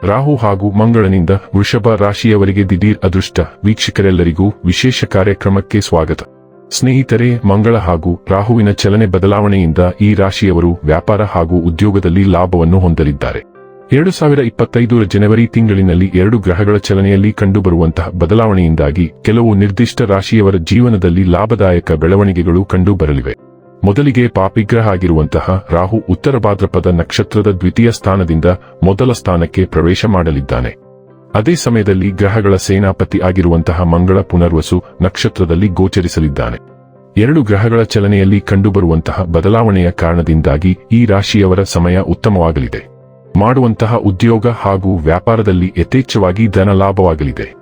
ರಾಹು ಹಾಗೂ ಮಂಗಳನಿಂದ ವೃಷಭ ರಾಶಿಯವರಿಗೆ ದಿಢೀರ್ ಅದೃಷ್ಟ. ವೀಕ್ಷಕರೆಲ್ಲರಿಗೂ ವಿಶೇಷ ಕಾರ್ಯಕ್ರಮಕ್ಕೆ ಸ್ವಾಗತ. ಸ್ನೇಹಿತರೆ, ಮಂಗಳ ಹಾಗೂ ರಾಹುವಿನ ಚಲನೆ ಬದಲಾವಣೆಯಿಂದ ಈ ರಾಶಿಯವರು ವ್ಯಾಪಾರ ಹಾಗೂ ಉದ್ಯೋಗದಲ್ಲಿ ಲಾಭವನ್ನು ಹೊಂದಲಿದ್ದಾರೆ. ಎರಡು ಸಾವಿರ ಇಪ್ಪತ್ತೈದರ ಜನವರಿ ತಿಂಗಳಿನಲ್ಲಿ ಎರಡು ಗ್ರಹಗಳ ಚಲನೆಯಲ್ಲಿ ಕಂಡುಬರುವಂತಹ ಬದಲಾವಣೆಯಿಂದಾಗಿ ಕೆಲವು ನಿರ್ದಿಷ್ಟ ರಾಶಿಯವರ ಜೀವನದಲ್ಲಿ ಲಾಭದಾಯಕ ಬೆಳವಣಿಗೆಗಳು ಕಂಡುಬರಲಿವೆ. ಮೊದಲಿಗೆ ಪಾಪಿಗ್ರಹ ಆಗಿರುವಂತಹ ರಾಹು ಉತ್ತರ ಭಾದ್ರಪದ ನಕ್ಷತ್ರದ ದ್ವಿತೀಯ ಸ್ಥಾನದಿಂದ ಮೊದಲ ಸ್ಥಾನಕ್ಕೆ ಪ್ರವೇಶ ಮಾಡಲಿದ್ದಾನೆ. ಅದೇ ಸಮಯದಲ್ಲಿ ಗ್ರಹಗಳ ಸೇನಾಪತಿ ಆಗಿರುವಂತಹ ಮಂಗಳ ಪುನರ್ವಸು ನಕ್ಷತ್ರದಲ್ಲಿ ಗೋಚರಿಸಲಿದ್ದಾನೆ. ಎರಡು ಗ್ರಹಗಳ ಚಲನೆಯಲ್ಲಿ ಕಂಡುಬರುವಂತಹ ಬದಲಾವಣೆಯ ಕಾರಣದಿಂದಾಗಿ ಈ ರಾಶಿಯವರ ಸಮಯ ಉತ್ತಮವಾಗಲಿದೆ. ಮಾಡುವಂತಹ ಉದ್ಯೋಗ ಹಾಗೂ ವ್ಯಾಪಾರದಲ್ಲಿ ಯಥೇಚ್ಛವಾಗಿ ಧನ ಲಾಭವಾಗಲಿದೆ.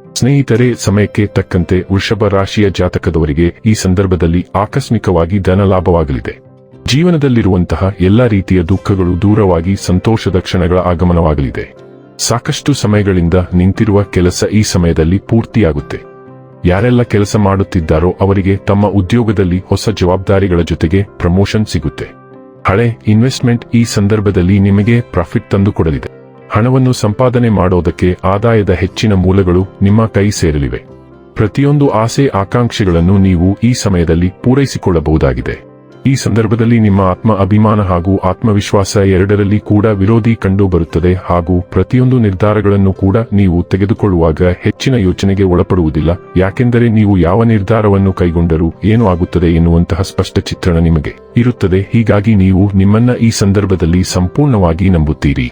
ಸ್ನೇಹಿತರೆ, ಸಮಯಕ್ಕೆ ತಕ್ಕಂತೆ ವೃಷಭ ರಾಶಿಯ ಜಾತಕದವರಿಗೆ ಈ ಸಂದರ್ಭದಲ್ಲಿ ಆಕಸ್ಮಿಕವಾಗಿ ಧನ ಲಾಭವಾಗಲಿದೆ ಜೀವನದಲ್ಲಿರುವಂತಹ ಎಲ್ಲಾ ರೀತಿಯ ದುಃಖಗಳು ದೂರವಾಗಿ ಸಂತೋಷದ ಕ್ಷಣಗಳ ಆಗಮನವಾಗಲಿದೆ. ಸಾಕಷ್ಟು ಸಮಯಗಳಿಂದ ನಿಂತಿರುವ ಕೆಲಸ ಈ ಸಮಯದಲ್ಲಿ ಪೂರ್ತಿಯಾಗುತ್ತೆ. ಯಾರೆಲ್ಲ ಕೆಲಸ ಮಾಡುತ್ತಿದ್ದಾರೋ ಅವರಿಗೆ ತಮ್ಮ ಉದ್ಯೋಗದಲ್ಲಿ ಹೊಸ ಜವಾಬ್ದಾರಿಗಳ ಜೊತೆಗೆ ಪ್ರಮೋಷನ್ ಸಿಗುತ್ತೆ. ಹಳೆ ಇನ್ವೆಸ್ಟ್ಮೆಂಟ್ ಈ ಸಂದರ್ಭದಲ್ಲಿ ನಿಮಗೆ ಪ್ರಾಫಿಟ್ ತಂದುಕೊಡಲಿದೆ. ಹಣವನ್ನು ಸಂಪಾದನೆ ಮಾಡೋದಕ್ಕೆ ಆದಾಯದ ಹೆಚ್ಚಿನ ಮೂಲಗಳು ನಿಮ್ಮ ಕೈ ಸೇರಲಿವೆ. ಪ್ರತಿಯೊಂದು ಆಸೆ ಆಕಾಂಕ್ಷೆಗಳನ್ನು ನೀವು ಈ ಸಮಯದಲ್ಲಿ ಪೂರೈಸಿಕೊಳ್ಳಬಹುದಾಗಿದೆ. ಈ ಸಂದರ್ಭದಲ್ಲಿ ನಿಮ್ಮ ಆತ್ಮ ಅಭಿಮಾನ ಹಾಗೂ ಆತ್ಮವಿಶ್ವಾಸ ಎರಡರಲ್ಲಿ ಕೂಡ ವಿರೋಧಿ ಕಂಡು ಬರುತ್ತದೆ ಹಾಗೂ ಪ್ರತಿಯೊಂದು ನಿರ್ಧಾರಗಳನ್ನು ಕೂಡ ನೀವು ತೆಗೆದುಕೊಳ್ಳುವಾಗ ಹೆಚ್ಚಿನ ಯೋಚನೆಗೆ ಒಳಪಡುವುದಿಲ್ಲ. ಯಾಕೆಂದರೆ ನೀವು ಯಾವ ನಿರ್ಧಾರವನ್ನು ಕೈಗೊಂಡರೂ ಏನು ಆಗುತ್ತದೆ ಎನ್ನುವಂತಹ ಸ್ಪಷ್ಟ ಚಿತ್ರಣ ನಿಮಗೆ ಇರುತ್ತದೆ. ಹೀಗಾಗಿ ನೀವು ನಿಮ್ಮನ್ನ ಈ ಸಂದರ್ಭದಲ್ಲಿ ಸಂಪೂರ್ಣವಾಗಿ ನಂಬುತ್ತೀರಿ.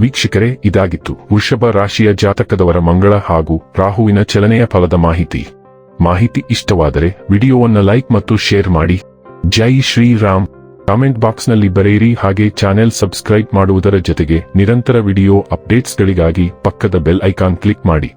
ವೀಕ್ಷಕರೇ, ಇದಾಗಿತ್ತು ವೃಷಭ ರಾಶಿಯ ಜಾತಕದವರ ಮಂಗಳ ಹಾಗೂ ರಾಹುವಿನ ಚಲನೆಯ ಫಲದ ಮಾಹಿತಿ. ಮಾಹಿತಿ ಇಷ್ಟವಾದರೆ ವಿಡಿಯೋವನ್ನು ಲೈಕ್ ಮತ್ತು ಶೇರ್ ಮಾಡಿ. ಜೈ ಶ್ರೀರಾಮ್. ಕಾಮೆಂಟ್ ಬಾಕ್ಸ್ನಲ್ಲಿ ಬರೆಯಿರಿ, ಹಾಗೆ ಚಾನೆಲ್ ಸಬ್ಸ್ಕ್ರೈಬ್ ಮಾಡುವುದರ ಜೊತೆಗೆ ನಿರಂತರ ವಿಡಿಯೋ ಅಪ್ಡೇಟ್ಸ್ಗಳಿಗಾಗಿ ಪಕ್ಕದ ಬೆಲ್ ಐಕಾನ್ ಕ್ಲಿಕ್ ಮಾಡಿ.